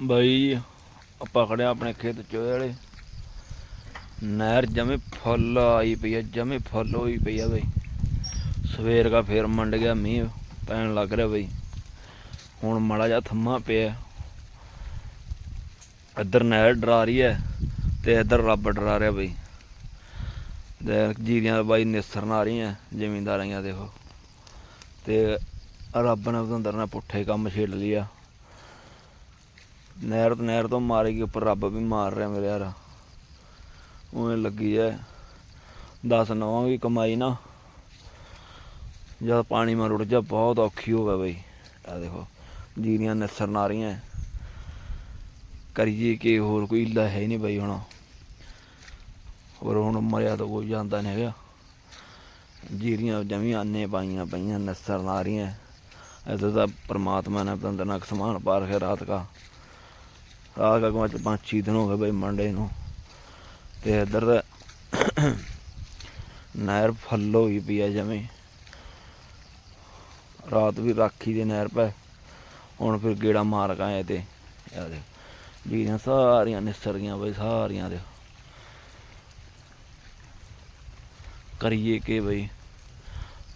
ਬਾਈ, ਆਪਾਂ ਖੜਿਆ ਆਪਣੇ ਖੇਤ ਚੋਏ ਵਾਲੇ। ਨਹਿਰ ਜਮੇ ਫੁੱਲ ਆਈ ਪਈ ਆ, ਜਮੇ ਫੁੱਲ ਹੋਈ ਪਈ ਆ ਬਈ। ਸਵੇਰ ਦਾ ਫੇਰ ਮੰਡ ਗਿਆ ਮੀਂਹ, ਪੈਣ ਲੱਗ ਰਿਹਾ ਬਈ। ਹੁਣ ਮਾੜਾ ਜਿਹਾ ਥੰਮਾ ਪਿਆ। ਇੱਧਰ ਨਹਿਰ ਡਰਾ ਰਹੀ ਹੈ ਤੇ ਇੱਧਰ ਰੱਬ ਡਰਾ ਰਿਹਾ ਬਈ। ਦੇ ਜੀਰੀਆਂ ਬਾਈ ਨਿਸਰਨ ਆ ਰਹੀਆਂ ਜ਼ਮੀਂਦਾਰੀਆਂ ਦੇਖੋ। ਤੇ ਰੱਬ ਨੇ ਬਦੰਦਰ ਨੇ ਪੁੱਠੇ ਕੰਮ ਛੇੜ ਲਿਆ ਨਹਿਰ ਤੋਂ ਨਹਿਰ ਤੋਂ ਮਾਰੇਗੀ ਉੱਪਰ ਰੱਬ ਵੀ ਮਾਰ ਰਿਹਾ ਮੇਰੇ ਯਾਰ। ਉਵੇਂ ਲੱਗੀ ਐ। 10 ਨਵਾਂ ਵੀ ਕਮਾਈ ਨਾ। ਜਦ ਪਾਣੀ ਮਾ ਰੁੜ ਜਾ, ਬਹੁਤ ਔਖੀ ਹੋਵੇ ਬਈ। ਆ ਦੇਖੋ, ਜੀਰੀਆਂ ਨਿਸਰਨ ਨਾ ਰਹੀਆਂ। ਕਰੀਏ ਕਿ ਹੋਰ ਕੋਈ ਲਾ ਹੈ ਨਹੀਂ ਬਈ ਹੁਣ। ਹੋਰ ਹੁਣ ਮਰਿਆ ਤਾਂ ਕੋਈ ਜਾਂਦਾ ਨਹੀਂ ਹੈਗਾ। ਜੀਰੀਆਂ ਜਮੀ ਆਨੇ ਪਾਈਆਂ ਪਈਆਂ ਨਿਸਰਨ ਨਾ ਰਹੀਆਂ। ਇੱਥੇ ਤਾਂ ਪਰਮਾਤਮਾ ਨੇ ਬੰਦਰ ਨਾਲ ਸਮਾਨ ਪਾ ਰੱਖਿਆ ਰਾਤ ਕਾ ਰਾਤ ਕਾ ਕੋਚ ਪੰਜ ਛੇ ਦਿਨ ਹੋ ਗਏ ਬਈ ਮੰਡੇ ਨੂੰ। ਤੇ ਇੱਧਰ ਦਾ ਨਹਿਰ ਫੁੱਲ ਹੋਈ ਪਈ ਆ ਜਮੇ। ਰਾਤ ਵੀ ਰਾਖੀ ਦੇ ਨਹਿਰ ਪੈ। ਹੁਣ ਫਿਰ ਗੇੜਾ ਮਾਰ ਕੇ ਆਏ ਤੇ। ਆ ਦੇ ਜੀਰੀਆਂ ਸਾਰੀਆਂ ਨਿਸਰ ਗਈਆਂ ਬਈ, ਸਾਰੀਆਂ ਦੇ ਕਰੀਏ ਕਿ ਬਈ?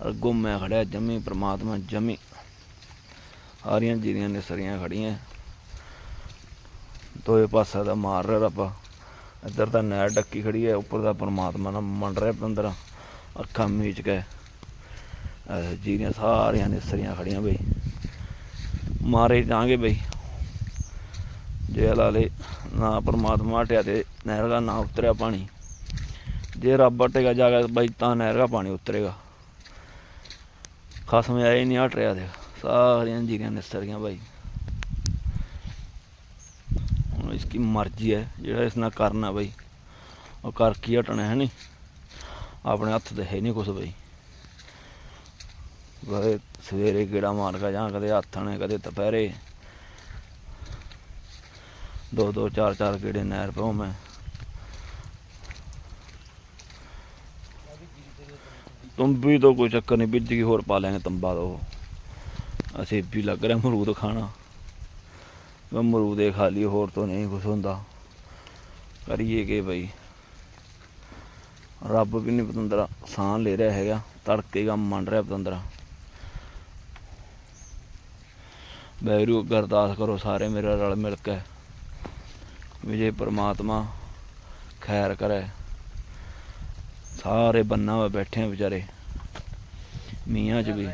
ਅੱਗੋਂ ਮੈਂ ਖੜਿਆ ਜਮੀ, ਪ੍ਰਮਾਤਮਾ ਜਮੀ। ਸਾਰੀਆਂ ਜੀਰੀਆਂ ਨਿਸਰੀਆਂ ਖੜੀਆਂ। ਦੋਵੇਂ ਪਾਸਾ ਦਾ ਮਾਰ ਰਿਹਾ ਰੱਬ ਇੱਧਰ ਤਾਂ ਨਹਿਰ ਡੱਕੀ ਖੜੀ ਹੈ, ਉੱਪਰ ਦਾ ਪਰਮਾਤਮਾ ਨਾਲ ਮੰਡ ਰਿਹਾ ਬੰਦਰ ਅੱਖਾਂ ਮੀਚ ਕੇ। ਜੀਰੀਆਂ ਸਾਰੀਆਂ ਨਿਸਰੀਆਂ ਖੜੀਆਂ ਬਈ। ਮਾਰੇ ਜਾਾਂਗੇ ਬਈ। ਜੇ ਲਾਲੇ ਨਾ ਪਰਮਾਤਮਾ ਹਟਿਆ ਤੇ ਨਹਿਰ ਦਾ ਨਾ ਉਤਰਿਆ ਪਾਣੀ। ਜੇ ਰੱਬ ਹਟੇਗਾ ਜਾ ਕੇ ਬਈ ਤਾਂ ਨਹਿਰ ਦਾ ਪਾਣੀ ਉਤਰੇਗਾ। ਖਸਮ ਆਏ ਨਹੀਂ ਹਟ ਰਿਹਾ ਦੇ ਸਾਰੀਆਂ ਜੀਰੀਆਂ ਨਿਸਰੀਆਂ ਬਾਈ। ਹੁਣ ਇਸ ਕੀ ਮਰਜ਼ੀ ਹੈ, ਜਿਹੜਾ ਇਸ ਨਾਲ ਕਰਨਾ ਬਈ। ਉਹ ਕਰ ਕੀ ਹਟਣਾ ਹੈ ਨਹੀਂ ਆਪਣੇ ਹੱਥ ਤੇ ਹੈ ਨਹੀਂ ਕੁਛ ਬਈ। ਬਾਈ ਸਵੇਰੇ ਗੇੜਾ ਮਾਰ ਕੇ ਜਾਂ ਕਦੇ ਹੱਥ ਨੇ ਕਦੇ ਦੁਪਹਿਰੇ। ਦੋ ਦੋ, ਚਾਰ ਚਾਰ ਗੇੜੇ ਨਹਿਰ ਪਾਉ ਮੈਂ। ਤੁੰਬੀ ਤੋਂ ਕੋਈ ਚੱਕਰ ਨਹੀਂ ਬੀਜ ਹੋਰ ਪਾ ਲੈਂਗੇ ਤੰਬਾ ਤੋਂ ਅਸੀਂ ਵੀ ਲੱਗ ਰਿਹਾ ਅਮਰੂਦ ਖਾਣਾ। ਅਮਰੂਦੇ ਦੇ ਖਾਲੀ, ਹੋਰ ਤੋਂ ਨਹੀਂ ਕੁਛ ਹੁੰਦਾ। ਕਰੀਏ ਕਿ ਬਈ? ਰੱਬ ਵੀ ਨਹੀਂ ਪਤੰਦਰਾ, ਸਾਹ ਲੈ ਰਿਹਾ ਹੈਗਾ, ਤੜਕੇ ਕੰਮ ਮੰਨ ਰਿਹਾ ਪਤੰਦਰਾ। ਬੈਰੂ ਅਰਦਾਸ ਕਰੋ ਸਾਰੇ ਮੇਰੇ ਰਲ ਮਿਲ ਕੇ ਵਿਜੇ ਪ੍ਰਮਾਤਮਾ ਖੈਰ ਕਰੇ। ਸਾਰੇ ਬੰਨਾ ਹੋਏ ਬੈਠੇ ਵਿਚਾਰੇ ਮੀਆਂ ਚ ਵੀ।